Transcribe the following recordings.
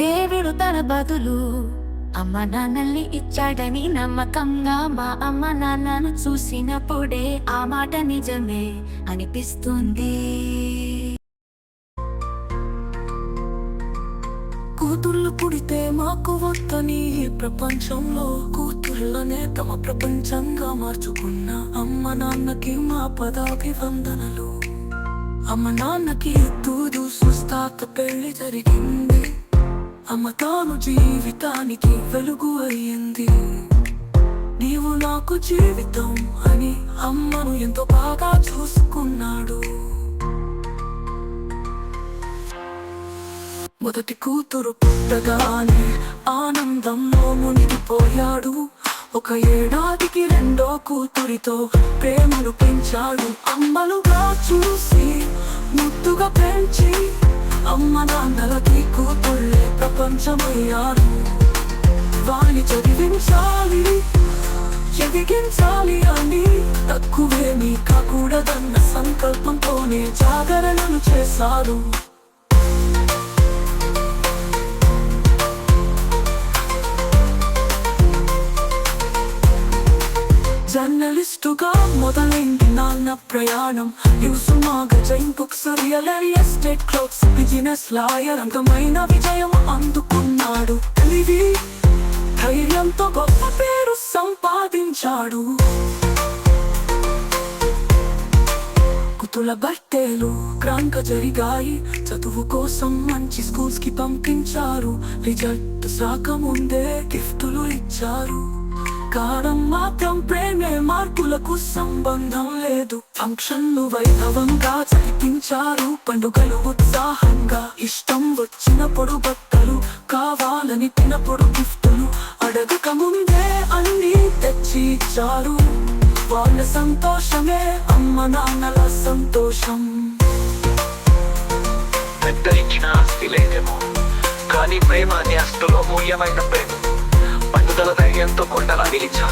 దేవుడు తన బదులు అమ్మ నాన్నల్ని ఇచ్చాడని నమ్మకంగా మా అమ్మ నాన్నను చూసినప్పుడే ఆ మాట నిజమే అనిపిస్తుంది. కూతుళ్ళు పుడితే మాకు వద్దని ఈ ప్రపంచంలో కూతుళ్ళనే తమ ప్రపంచంగా మార్చుకున్న అమ్మ నాన్నకి మా పదాభివందనలు. అమ్మ నాన్నకి తూదు సుస్థాత పెళ్ళి జరిగింది. అమ్మ తాను జీవితానికి వెలుగు అయ్యింది. నీవు నాకు జీవితం అని అమ్మను ఎంతో బాగా చూసుకున్నాడు. మొదటి కూతురు పుట్టగానే ఆనందంలో మునిగిపోయాడు. ఒక ఏడాదికి రెండో కూతురితో ప్రేమలు పెంచాడు. అమ్మలుగా చూసి ముద్దుగా పెంచి అమ్మ నాన్నలకి కూతురు ప్రపంచమయ్యారు వాణి చదివించాలి ఎదిగించాలి అని తక్కువేమీ కాకూడదన్న సంకల్పంతోనే జాగరణను చేశారు జర్నలిస్టుగా మొదలైంది నాన్న ప్రయాణం. News magazine books real estate clothes business lawyer అందమైన విజయం అందుకున్నాడు. తెలివి ధైర్యంతో గొప్ప పేరు సంపాదించాడు. కుతుల బట్టేలు క్రాంక జరిగాయి. చదువు కోసం మంచి స్కూల్స్కి పంపించారు. రిజల్ట్ రాకముందే గిఫ్టులు ఇచ్చారు. కారం మాత్రం ప్రేమే మార్పులకు సంబంధం లేదు. ఫంక్షన్లు వైభవంగా జరిపించారు పండుగలు ఉత్సాహంగా. ఇష్టం వచ్చినప్పుడు బట్టలు కావాలని తినప్పుడు గిఫ్టులు. అడగక ముందే అన్ని తెచ్చి ఇచ్చారు. వాళ్ళ సంతోషమే అమ్మ నాన్నల సంతోషం. పెద్దరిచ్చిన ఆస్తి లేదేమో. కానీ ప్రేమ అనే అస్తులో మూల్యమైన ప్రేమ. పట్టుదల ధైర్యంతో కొండలా నిలిచా.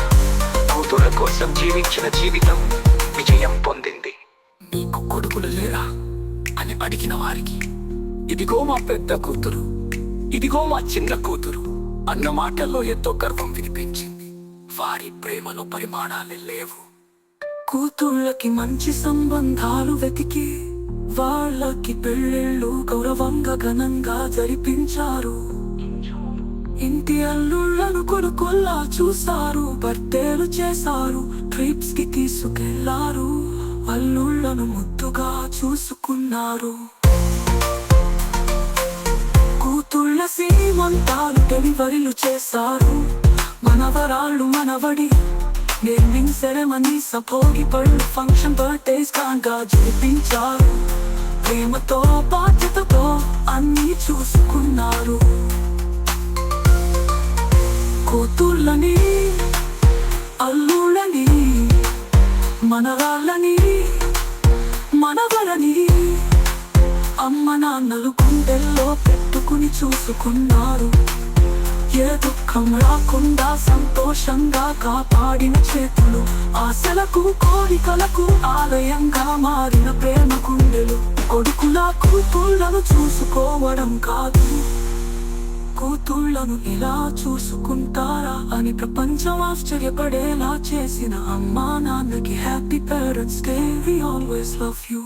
కూతుర కోసం జీవించిన జీవితం విజయం పొందింది. నీకు కొడుకులు లేరా అని అడిగిన వారికి ఇదిగో మా పెద్ద కూతురు ఇదిగో మా చిన్న కూతురు అన్న మాటల్లో ఎంతో గర్వం వినిపించింది. వారి ప్రేమలో పరిమాణాలే లేవు. కూతుళ్ళకి మంచి సంబంధాలు వెతికి వాళ్ళకి పెళ్ళిళ్ళు గౌరవంగా ఘనంగా జరిపించారు. ఇంటి అల్లుళ్ళను కొనుకొల్లా చూసారు బర్తేలు చేశారు ట్రిప్స్కి తీసుకెళ్ళారు అల్లుళ్ళను ముద్దుగా చూసుకున్నారు. కూతుళ్ళ సీమంతాలు డెలివరీలు చేశారు మనవరాళ్ళు మనవడి నేమింగ్ సెరమనీ సపోగి పళ్ళు ఫంక్షన్ బర్త్డేస్ కాగా జరిపించారు. ప్రేమతో బాధ్యతతో అన్నీ చూసుకున్నారు. కూతుళ్ళని అల్లుళ్ళని మనరాళ్ళని మనవలని అమ్మ నాన్నలు గుండెల్లో పెట్టుకుని చూసుకున్నారు. ఏ దుఃఖం రాకుండా సంతోషంగా కాపాడిన చేతులు ఆశలకు కోరికలకు ఆలయంగా మారిన ప్రేమ గుండెలు కొడుకులా కూతుళ్ళను చూసుకోవడం కాదు. కూతుళ్ళను ఇలా చూసుకుంటారా అని ప్రపంచం ఆశ్చర్యపడేలా చేసిన అమ్మా నాన్నకి happy parents day we always love you